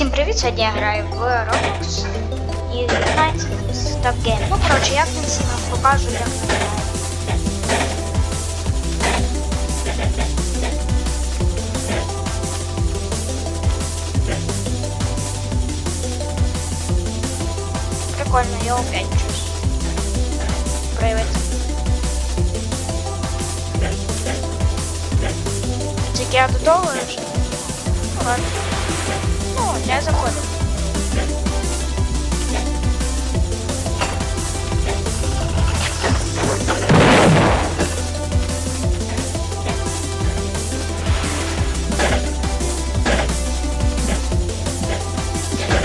Всім привіт! Сьогодні я граю в Roblox і United Stop Game. Ну, коротше, як він всім вам покажу, як це грає. Прикольно, я опять чусь. Привет. Тільки я додому вже. Ну, ладно. Ну, я заходив.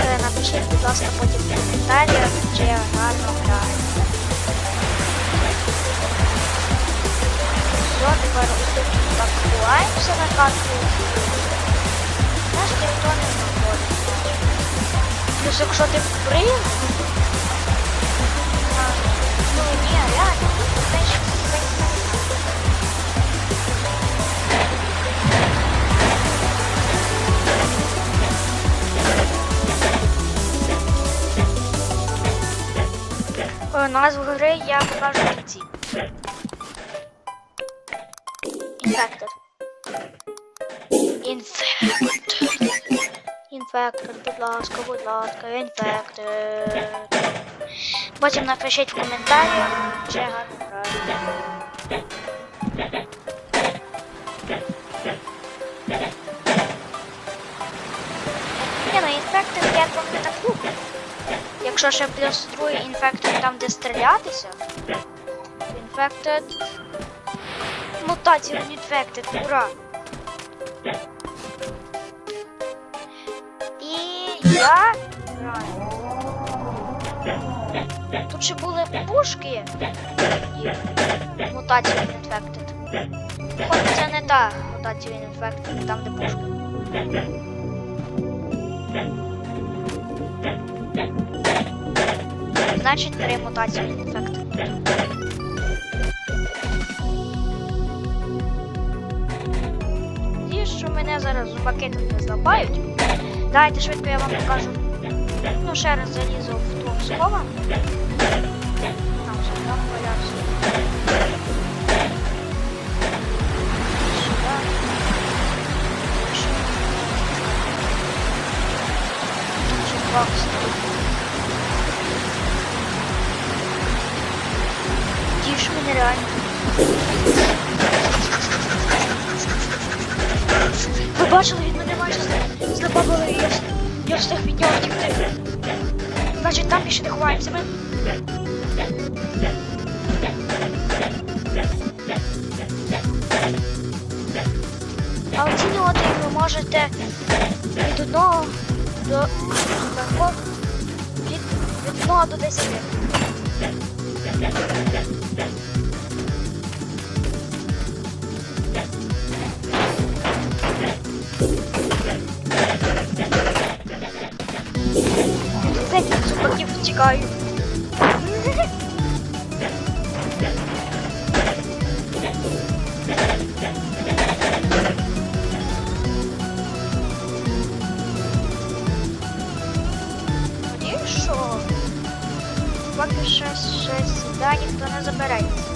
Е, Напишіть, будь ласка, потім в коментарях, чи я гарно граю. Все, тепер так ховаємося на карту. Наш ніхто не Знаходить. Плюс якщо ти прийняв, ну ти Е, Назву гри я покажу в кінці. Infected, будь ласка, будь ласка, Infected. Потім напишіть в коментарях, чи гарно граю. Ні, ну Infected як вам не так круто. Якщо ще плюс другий Infected там, де стрілятися. Infected. Мутація Infected, ура! Граю. Тут ще були пушки і мутація Infected. Хоч це не та мутація Infected, там де пушки. Значить, три мутації Infected. І що мене зараз зубаки тут не злапають. Давайте швидко я вам покажу. Ну, ще раз залізу в ту схованку. Там все, там валявся. Тише мене реально. Ви бачили, він мене майже забабили, і я, я встиг від нього. Значить, там більше не ховаємося. Ми... А оцінювати ви можете від одного до легко від, від одного до 10. Десять зубаків втікаю. Тоді що? Поки ще, ще сюди ніхто не забереться.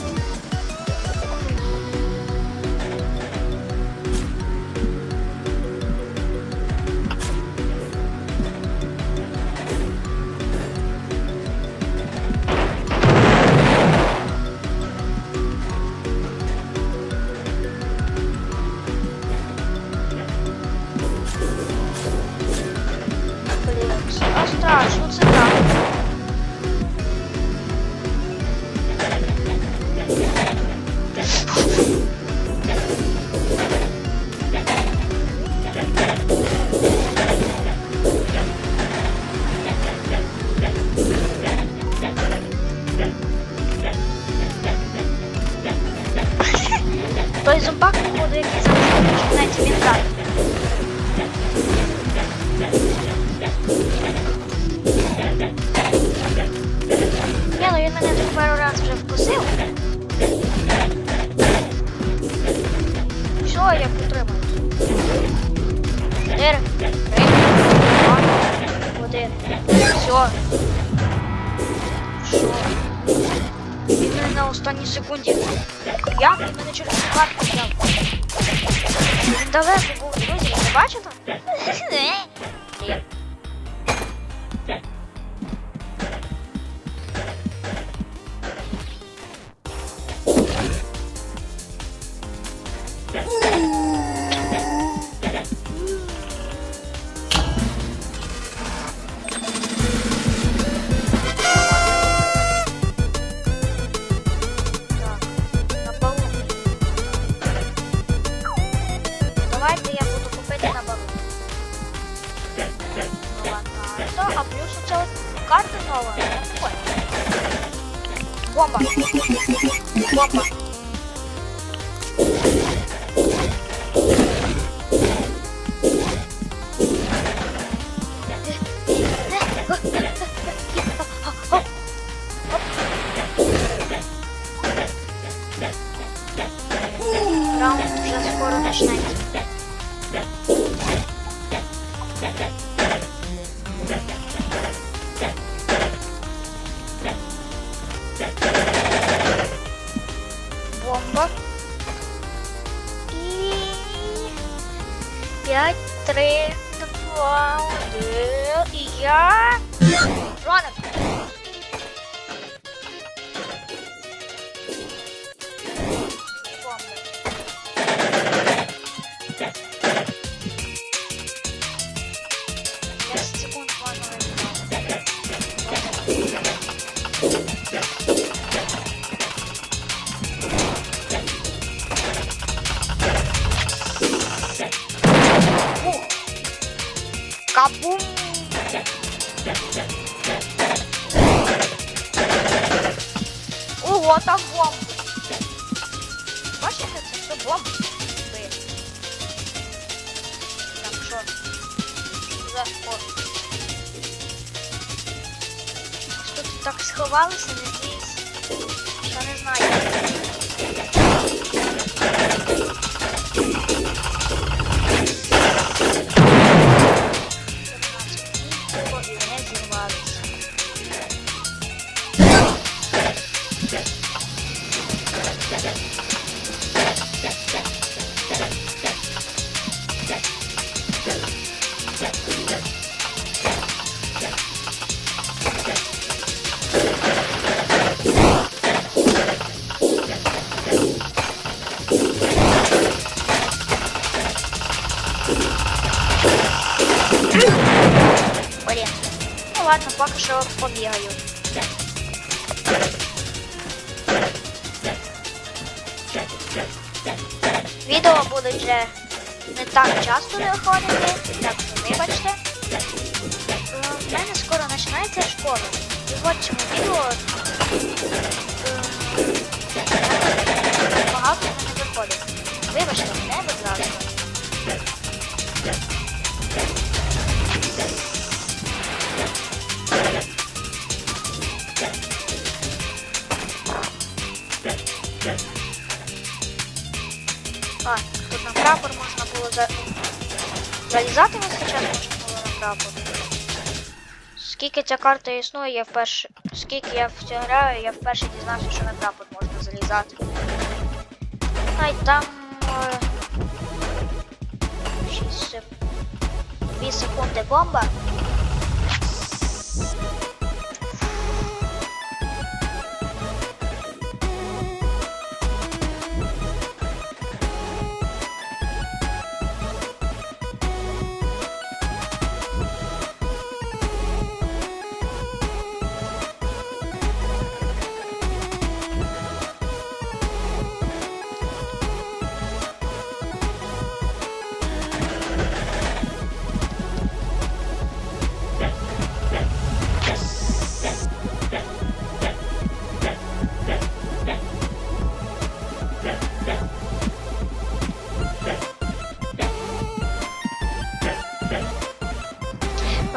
Все, я потримаю. Чотири, три, два, Все. Що? Він мене на останній секунді. Як він мене через цю картку взяв? Він далеко був, друзі, ви не бачите? Бачите, це все бомба. Ви. Так, що? За о. Що тут так сховалися, надіюсь? Що не знаю. Що побігаю. Відео буде вже не так часто виходити, так що вибачте. У мене скоро починається школа. І хочемо відео Скільки ця карта існує, я вперше. Скільки я в цю граю, я вперше дізнався, що на прапор можна залізати. Ай, там. Е... 6 сек... 2 секунди бомба.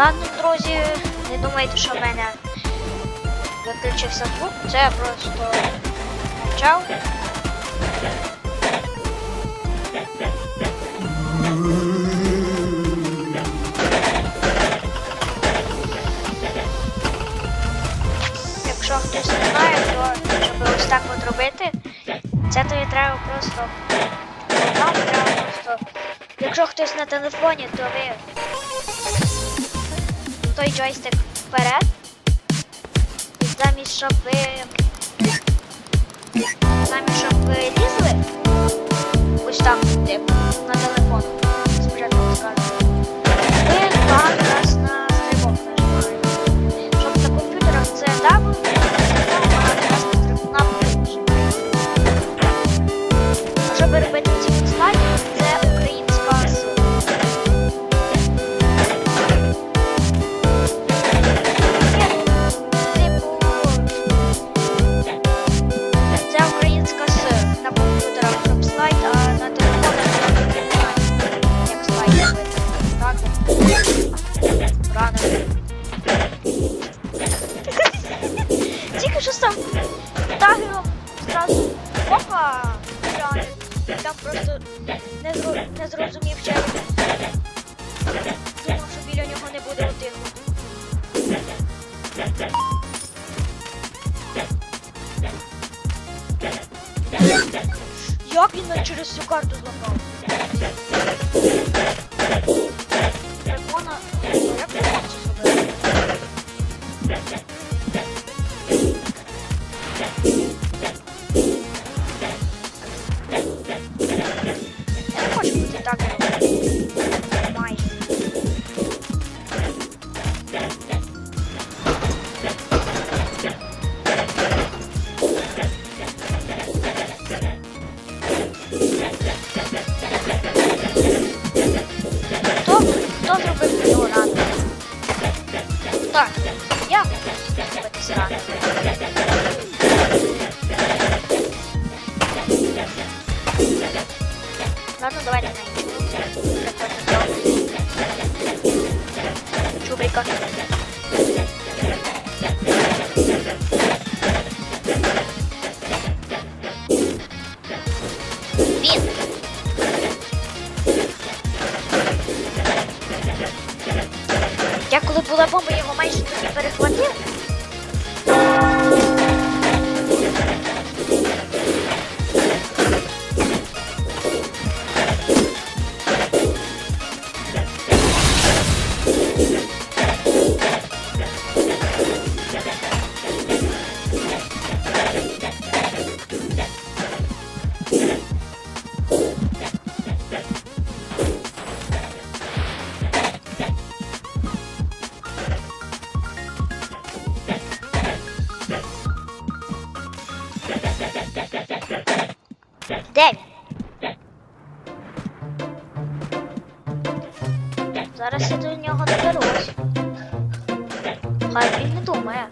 Ладно, друзі, не думайте, що в мене виключився звук, це я просто мовчав. Якщо хтось не знає, то щоб ось так от робити, це тобі треба просто... Нам треба просто... Якщо хтось на телефоні, то ви джойстик вперед. і Замість щоб ви... Зараз я до нього доберусь. Хай він не думає.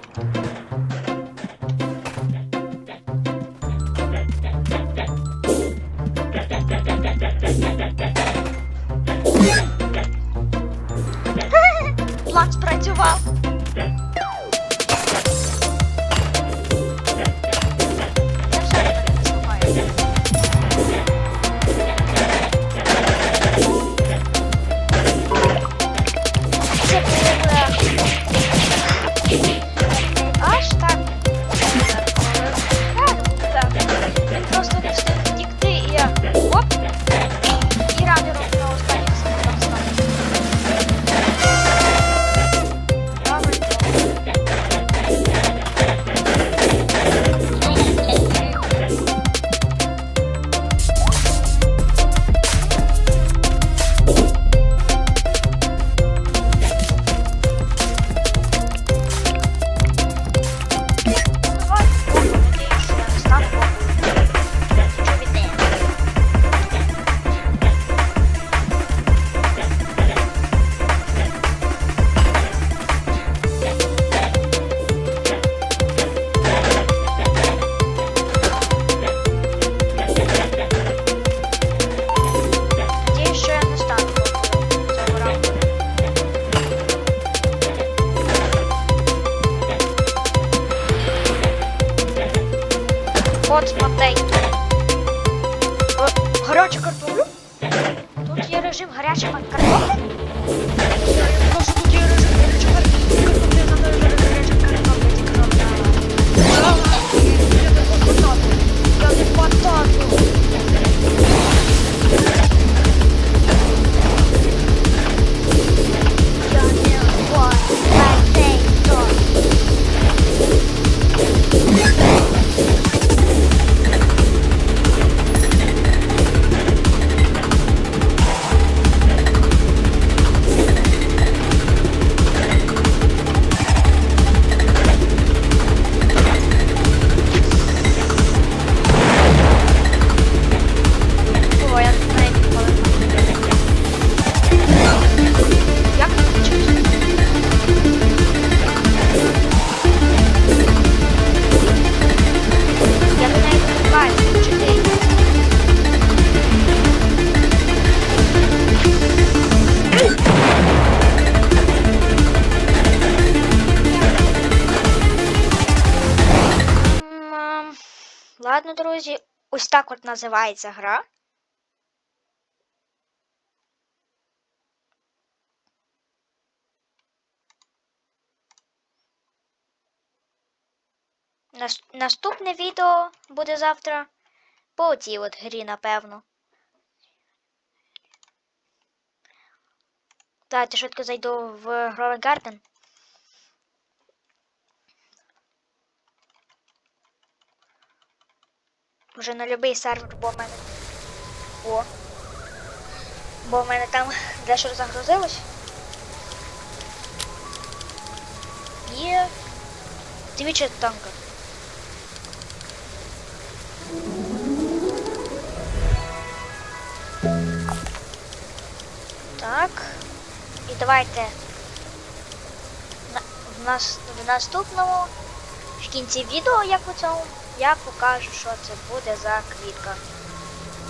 Друзі, ось так от називається гра. Нас- Наступне відео буде завтра по цій от грі, напевно. Давайте швидко зайду в Growing Garden. Вже на любий сервер, бо в мене. О. Бо в мене там дещо загрузилось. Є. Двічі танка. Так. І давайте на, в, нас, в наступному в кінці відео, як у цьому, покажу, що це буде за квітка.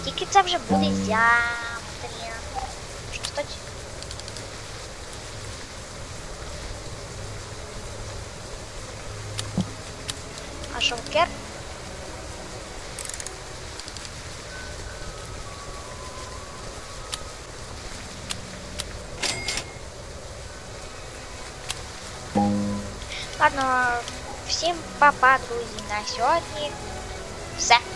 Тільки це вже буде завтра. Що стать? А шомкер? Ладно, всім па-па, друзі, на сьогодні Все.